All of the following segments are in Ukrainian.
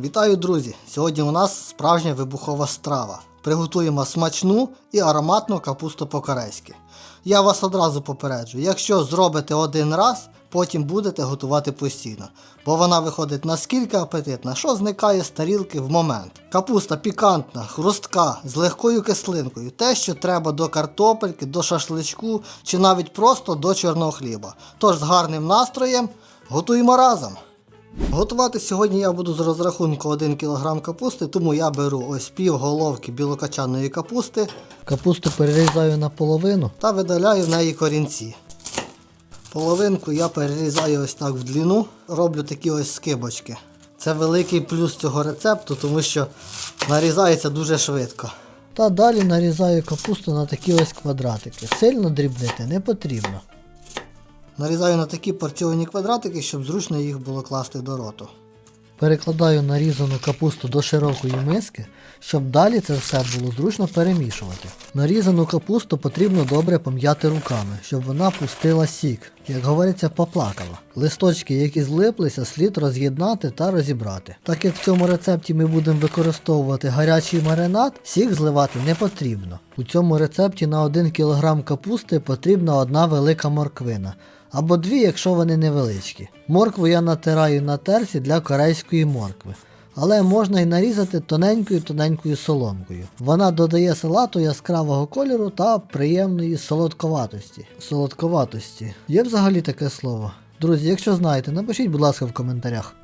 Вітаю, друзі! Сьогодні у нас справжня вибухова страва. Приготуємо смачну і ароматну капусту по-корейськи. Я вас одразу попереджу, якщо зробите один раз, потім будете готувати постійно, бо вона виходить наскільки апетитна, що зникає з тарілки в момент. Капуста пікантна, хрустка, з легкою кислинкою, те, що треба до картопельки, до шашличку чи навіть просто до чорного хліба. Тож з гарним настроєм готуємо разом! Готувати сьогодні я буду з розрахунку 1 кг капусти, тому я беру ось пів головки білокачаної капусти. Капусту перерізаю на половину та видаляю в неї корінці. Половинку я перерізаю ось так в длину, роблю такі ось скибочки. Це великий плюс цього рецепту, тому що нарізається дуже швидко. Та далі нарізаю капусту на такі ось квадратики. Сильно дрібнити не потрібно. Нарізаю на такі порційні квадратики, щоб зручно їх було класти до роту. Перекладаю нарізану капусту до широкої миски, щоб далі це все було зручно перемішувати. Нарізану капусту потрібно добре пом'яти руками, щоб вона пустила сік, як говориться, поплакала. Листочки, які злиплися, слід роз'єднати та розібрати. Так як в цьому рецепті ми будемо використовувати гарячий маринад, сік зливати не потрібно. У цьому рецепті на 1 кг капусти потрібна одна велика морквина або дві, якщо вони невеличкі. Моркву я натираю на терці для корейської моркви. Але можна і нарізати тоненькою-тоненькою соломкою. Вона додає салату яскравого кольору та приємної солодковатості. Солодковатості. Є взагалі таке слово? Друзі, якщо знаєте, напишіть, будь ласка, в коментарях.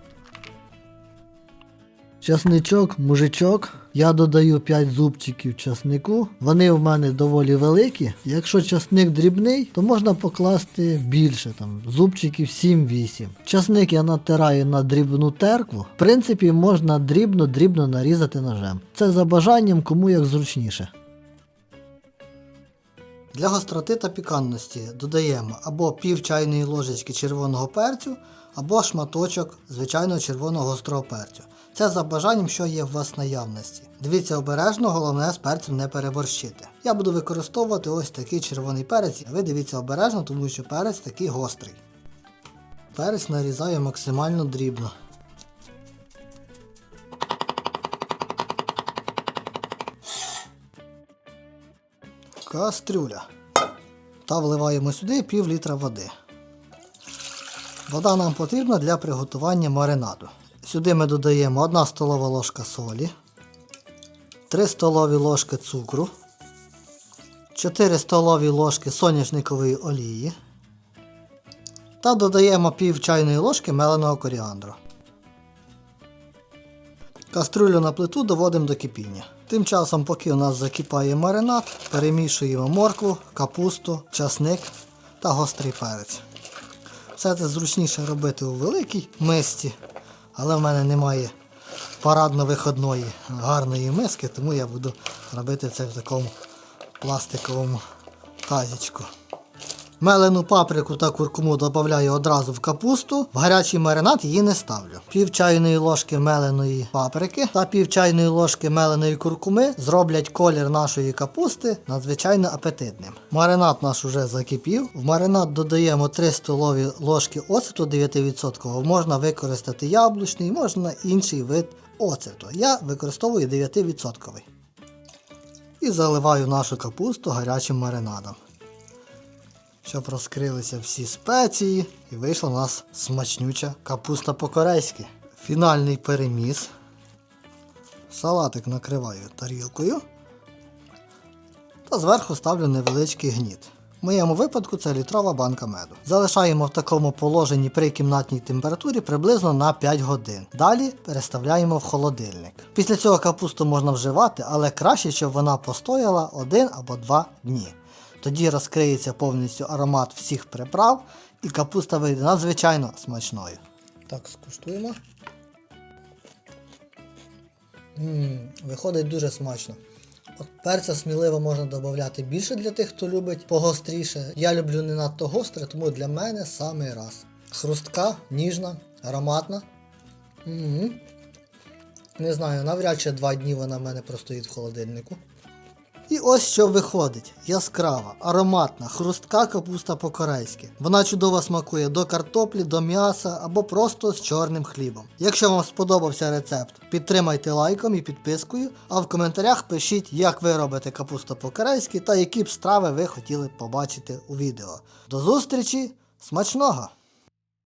Часничок, мужичок. Я додаю 5 зубчиків часнику. Вони в мене доволі великі. Якщо часник дрібний, то можна покласти більше, там зубчиків 7-8. Часник я натираю на дрібну теркву. В принципі, можна дрібно-дрібно нарізати ножем. Це за бажанням, кому як зручніше. Для гостроти та пікантності додаємо або пів чайної ложечки червоного перцю, або шматочок звичайного червоного гострого перцю. Це за бажанням, що є в вас наявності. Дивіться обережно, головне з перцем не переборщити. Я буду використовувати ось такий червоний перець, а ви дивіться обережно, тому що перець такий гострий. Перець нарізаю максимально дрібно. Кастрюля. Та вливаємо сюди пів літра води. Вода нам потрібна для приготування маринаду. Сюди ми додаємо 1 столова ложка солі, 3 столові ложки цукру, 4 столові ложки соняшникової олії та додаємо пів чайної ложки меленого коріандру. Кастрюлю на плиту доводимо до кипіння. Тим часом, поки у нас закипає маринад, перемішуємо моркву, капусту, часник та гострий перець. Все це зручніше робити у великій мисці, але в мене немає парадно-виходної гарної миски, тому я буду робити це в такому пластиковому тазічку. Мелену паприку та куркуму додаю одразу в капусту. В гарячий маринад її не ставлю. Пів чайної ложки меленої паприки та пів чайної ложки меленої куркуми зроблять колір нашої капусти надзвичайно апетитним. Маринад наш уже закипів. В маринад додаємо 3 столові ложки оцету 9%. Можна використати яблучний, можна інший вид оцету. Я використовую 9%. І заливаю нашу капусту гарячим маринадом щоб розкрилися всі спеції і вийшла у нас смачнюча капуста по-корейськи. Фінальний переміс. Салатик накриваю тарілкою. Та зверху ставлю невеличкий гніт. В моєму випадку це літрова банка меду. Залишаємо в такому положенні при кімнатній температурі приблизно на 5 годин. Далі переставляємо в холодильник. Після цього капусту можна вживати, але краще, щоб вона постояла 1 або 2 дні. Тоді розкриється повністю аромат всіх приправ і капуста вийде надзвичайно смачною. Так, скуштуємо. Ммм, виходить дуже смачно. От перця сміливо можна додати більше для тих, хто любить погостріше. Я люблю не надто гостре, тому для мене самий раз. Хрустка, ніжна, ароматна. М-м. Не знаю, навряд чи два дні вона в мене простоїть в холодильнику. І ось що виходить: яскрава, ароматна, хрустка капуста по-корейськи. Вона чудово смакує до картоплі, до м'яса або просто з чорним хлібом. Якщо вам сподобався рецепт, підтримайте лайком і підпискою, а в коментарях пишіть, як ви робите капусту по-корейськи та які б страви ви хотіли побачити у відео. До зустрічі! Смачного!